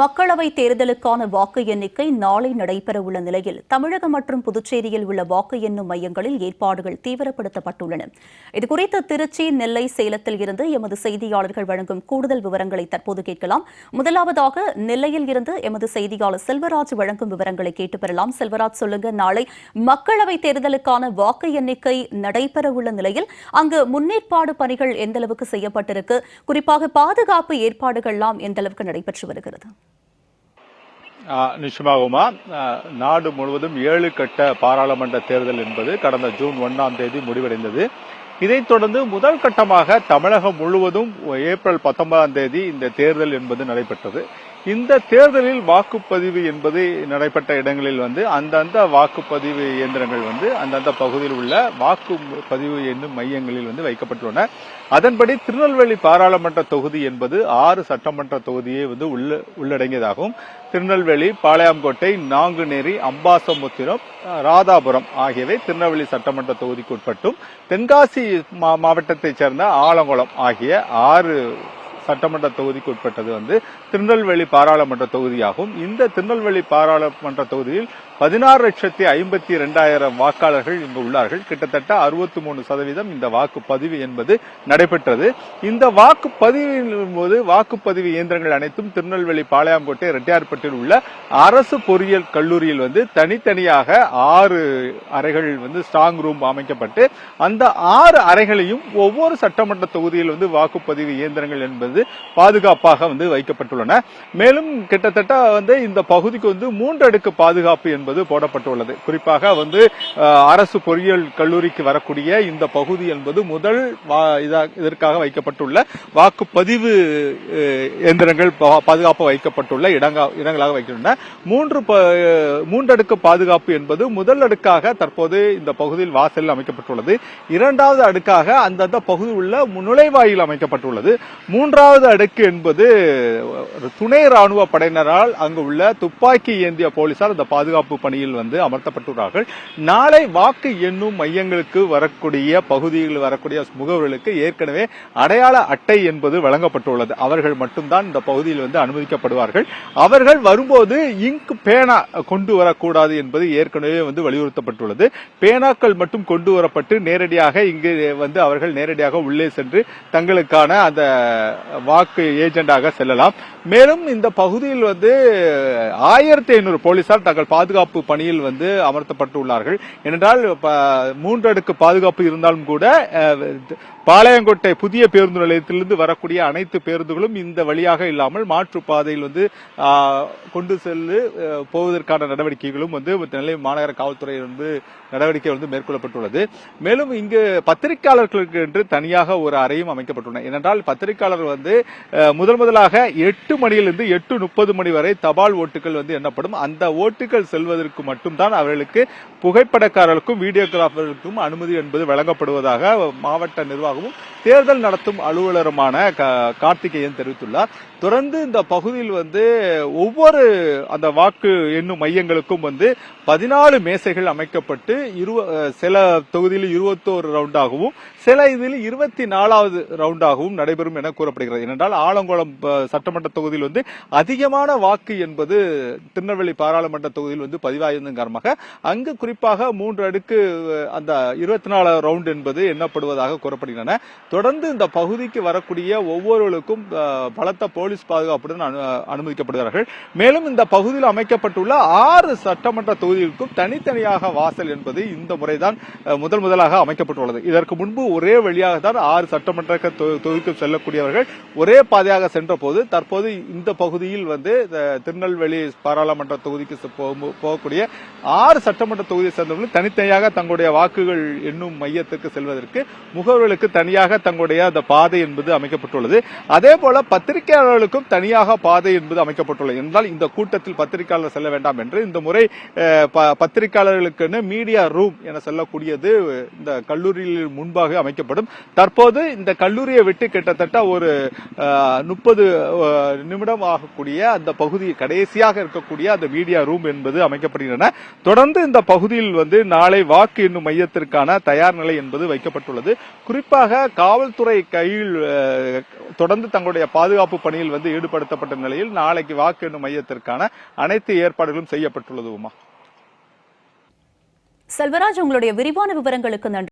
மக்களவை தேர்தலுக்கான வாக்கு எண்ணிக்கை நாளை நடைபெறவுள்ள நிலையில் தமிழகம் மற்றும் புதுச்சேரியில் உள்ள வாக்கு எண்ணும் மையங்களில் ஏற்பாடுகள் தீவிரப்படுத்தப்பட்டுள்ளன. இதுகுறித்து திருச்சி நெல்லை சேலத்தில் இருந்து எமது செய்தியாளர்கள் வழங்கும் கூடுதல் விவரங்களை தற்போது கேட்கலாம். முதலாவதாக நெல்லையில் இருந்து எமது செய்தியாளர் செல்வராஜ் வழங்கும் விவரங்களை கேட்டு பெறலாம். செல்வராஜ் சொல்லுங்க நாளை மக்களவை தேர்தலுக்கான வாக்கு எண்ணிக்கை நடைபெறவுள்ள நிலையில் அங்கு முன்னேற்பாடு பணிகள் எந்த அளவுக்கு செய்யப்பட்டிருக்கு குறிப்பாக பாதுகாப்பு ஏற்பாடுகள்லாம் எந்த அளவுக்கு நடைபெற்று வருகிறது? ஆ, நிச்சயமாகுமா? நாடு முழுவதும் ஏழு கட்ட பாராளுமன்ற தேர்தல் என்பது கடந்த ஜூன் ஒன்னாம் தேதி முடிவடைந்தது. இதைத் தொடர்ந்து முதல் கட்டமாக தமிழகம் முழுவதும் ஏப்ரல் பத்தொன்பதாம் தேதி இந்த தேர்தல் என்பது நடைபெற்றது. இந்த தேர்தலில் வாக்குப்பதிவு என்பது நடைபெற்ற இடங்களில் வந்து அந்தந்த வாக்குப்பதிவு இயந்திரங்கள் வந்து அந்தந்த பகுதியில் உள்ள வாக்குப்பதிவு என்னும் மையங்களில் வந்து வைக்கப்பட்டுள்ளன. அதன்படி திருநெல்வேலி பாராளுமன்ற தொகுதி என்பது ஆறு சட்டமன்ற தொகுதியை வந்து உள்ள உள்ளடங்கியதாகும். திருநெல்வேலி பாளையங்கோட்டை நாங்குநேரி அம்பாசமுத்திரம் ராதாபுரம் ஆகியவை திருநெல்வேலி சட்டமன்ற தொகுதிக்கு உட்பட்டும். தென்காசி மா- மாவட்டத்தைச் சேர்ந்த ஆலங்குளம் ஆகிய ஆறு சட்டமன்ற தொகுதிக்கு உட்பட்டது வந்து திருநெல்வேலி பாராளுமன்ற தொகுதியாகும். இந்த திருநெல்வேலி பாராளுமன்ற தொகுதியில் பதினாறு லட்சத்தி ஐம்பத்தி இரண்டாயிரம் வாக்காளர்கள் இங்கு உள்ளார்கள். கிட்டத்தட்ட அறுபத்தி மூணு சதவீதம் இந்த வாக்குப்பதிவு என்பது நடைபெற்றது. இந்த வாக்குப்பதிவின் போது வாக்குப்பதிவு இயந்திரங்கள் அனைத்தும் திருநெல்வேலி பாளையங்கோட்டை ரெட்டியார்பட்டியில் உள்ள அரசு பொறியியல் கல்லூரியில் வந்து தனித்தனியாக ஆறு அறைகள் வந்து ஸ்ட்ராங் ரூம் அமைக்கப்பட்டு அந்த ஆறு அறைகளையும் ஒவ்வொரு சட்டமன்ற தொகுதியில் வந்து வாக்குப்பதிவு இயந்திரங்கள் என்பது பாதுகாப்பாக வந்து வைக்கப்பட்டுள்ளன. மேலும் கிட்டத்தட்ட வந்து இந்த பகுதிக்கு வந்து மூன்றடுக்கு பாதுகாப்பு என்பது போடப்பட்டுள்ளது. குறிப்பாக வந்து அரசு பொறியியல் கல்லூரிக்கு வரக்கூடிய இந்த பகுதி என்பது முதல் இதற்காக வைக்கப்பட்டுள்ள வாக்குப்பதிவு எந்திரங்கள் பாதுகாப்பு வைக்கப்பட்டுள்ள இடங்களாக வைக்கின்றன. மூன்று மூன்றடுக்கு பாதுகாப்பு என்பது முதல் அடுக்காக தற்போது இந்த பகுதியில் வாசலில் அமைக்கப்பட்டுள்ளது. இரண்டாவது அடுக்காக அந்தந்த பகுதியில் உள்ள நுழைவாயில் அமைக்கப்பட்டுள்ளது. மூன்றாவது அடுக்கு என்பது துணை ராணுவ படையினரால் அங்கு உள்ள துப்பாக்கி ஏந்திய போலீசார் இந்த பாதுகாப்பு பணியில் வந்து அமர்த்தப்பட்டுள்ளார்கள். நாளை வாக்கு எண்ணும் மையங்களுக்கு வரக்கூடிய பகுதிகளில் வரக்கூடிய முகவர்களுக்கு ஏற்கனவே அடையாள அட்டை என்பது வழங்கப்பட்டுள்ளது. அவர்கள் மட்டும்தான் இந்த பகுதியில் வந்து அனுமதிக்கப்படுவார்கள். அவர்கள் வரும்போது இங்க் பேனா கொண்டு வரக்கூடாது என்பது ஏற்கனவே வந்து வலியுறுத்தப்பட்டுள்ளது. பேனாக்கள் மட்டும் கொண்டு வரப்பட்டு நேரடியாக இங்கு வந்து அவர்கள் நேரடியாக உள்ளே சென்று தங்களுக்கான அந்த வாக்கு ஏஜெண்டாக செல்லலாம். மேலும் இந்த பகுதியில் வந்து ஆயிரத்தி ஐநூறு போலீசார் தங்கள் பாதுகாப்பு பணியில் வந்து அமர்த்தப்பட்டுள்ளார்கள். ஏனென்றால் மூன்றடுக்கு பாதுகாப்பு இருந்தாலும் கூட பாளையங்கோட்டை புதிய பேருந்து நிலையத்திலிருந்து வரக்கூடிய அனைத்து பேருந்துகளும் இந்த வழியாக இல்லாமல் மாற்றுப்பாதையில் வந்து கொண்டு செல்லு போவதற்கான நடவடிக்கைகளும் வந்து நெல்லை மாநகர காவல்துறை வந்து நடவடிக்கை வந்து மேற்கொள்ளப்பட்டுள்ளது. மேலும் இங்கு பத்திரிகையாளர்களுக்கு என்று தனியாக ஒரு அறையும் அமைக்கப்பட்டுள்ளன. ஏனென்றால் பத்திரிகையாளர் வந்து வந்து முதல் முதலாக எட்டு மணியிலிருந்து எட்டு முப்பது மணி வரை தபால் ஓட்டுகள் வந்து எண்ணப்படும். அந்த ஓட்டுகள் செல்வதற்கு மட்டும்தான் அவர்களுக்கு புகைப்படக்காரர்களுக்கும் வீடியோகிராஃபர்களுக்கும் அனுமதி என்பது வழங்கப்படுவதாக மாவட்ட நிர்வாகமும் தேர்தல் நடத்தும் அலுவலருமான க- கார்த்திகேயன் தெரிவித்துள்ளார். தொடர்ந்து இந்த பகுதியில் வந்து ஒவ்வொரு அந்த வாக்கு எண்ணும் மையங்களுக்கும் வந்து பதினாலு மேசைகள் அமைக்கப்பட்டு இருவ- சில தொகுதியில் இருபத்தோரு ரவுண்டாகவும் சில இதில் இருபத்தி நாலாவது ரவுண்டாகவும் நடைபெறும் என கூறப்படுகிறது. ஏனென்றால் ஆலங்குளம் சட்டமன்ற தொகுதியில் வந்து அதிகமான வாக்கு என்பது திருநெல்வேலி பாராளுமன்ற தொகுதியில் வந்து பதிவாயிருந்தன் காரணமாக அங்கு குறிப்பாக மூன்று அடுக்கு அந்த இருபத்தி நாலு ரவுண்ட் என்பது எண்ணப்படுவதாக கூறப்படுகின்றன. தொடர்ந்து இந்த பகுதிக்கு வரக்கூடிய ஒவ்வொருவருக்கும் பலத்த போலீஸ் பாதுகாப்புடன் அனுமதிக்கப்படுகிறார்கள். மேலும் இந்த பகுதியில் அமைக்கப்பட்டுள்ள ஆறு சட்டமன்ற தொகுதிகளுக்கும் தனித்தனியாக வாசல் என்பது இந்த முறைதான் முதல் முதலாக அமைக்கப்பட்டுள்ளது. இதற்கு முன்பு ஒரே வழியாக தான் ஆறு சட்டமன்ற தொ- தொகுதிக்கு செல்லக்கூடியவர்கள் ஒரே பாதையாக சென்ற போது தற்போது இந்த பகுதியில் வந்து திருநெல்வேலி பாராளுமன்ற தொகுதிக்கு செ- போகக்கூடிய ஆறு சட்டமன்ற தொகுதியை சேர்ந்தவர்கள் தனித்தனியாக தங்களுடைய வாக்குகள் எண்ணும் மையத்துக்கு செல்வதற்கு முகவர்களுக்கு தனியாக தங்களுடைய அந்த பாதை என்பது அமைக்கப்பட்டுள்ளது. அதே போல பத்திரிகையாளர்களுக்கும் தனியாக பாதை என்பது அமைக்கப்பட்டுள்ளது. என்றால் இந்த கூட்டத்தில் பத்திரிகையாளர் செல்ல வேண்டாம் என்று இந்த முறை ப- பத்திரிகையாளர்களுக்குன்னு மீடியா ரூம் என சொல்லக்கூடியது இந்த கல்லூரியில் முன்பாக அமைக்கப்படும். தற்போது இந்த கல்லூரியை விட்டு கிட்டத்தட்ட ஒரு முப்பது நிமிடம் ஆகக்கூடிய அந்த பகுதி கடைசியாக இருக்கக்கூடிய அந்த மீடியா ரூம் என்பது அமைக்கப்படுகின்றன. தொடர்ந்து இந்த பகுதியில் வந்து நாளை வாக்கு எண்ணும் மையத்திற்கான தயார் நிலை என்பது வைக்கப்பட்டுள்ளது. குறிப்பாக காவல்துறை கையில் தொடர்ந்து தங்களுடைய பாதுகாப்பு பணியில் வந்து ஈடுபடுத்தப்பட்ட நிலையில் நாளைக்கு வாக்கு எண்ணும் மையத்திற்கான அனைத்து ஏற்பாடுகளும் செய்யப்பட்டுள்ளது உமா. செல்வராஜ் உங்களுடைய விரிவான விவரங்களுக்கு நன்றி.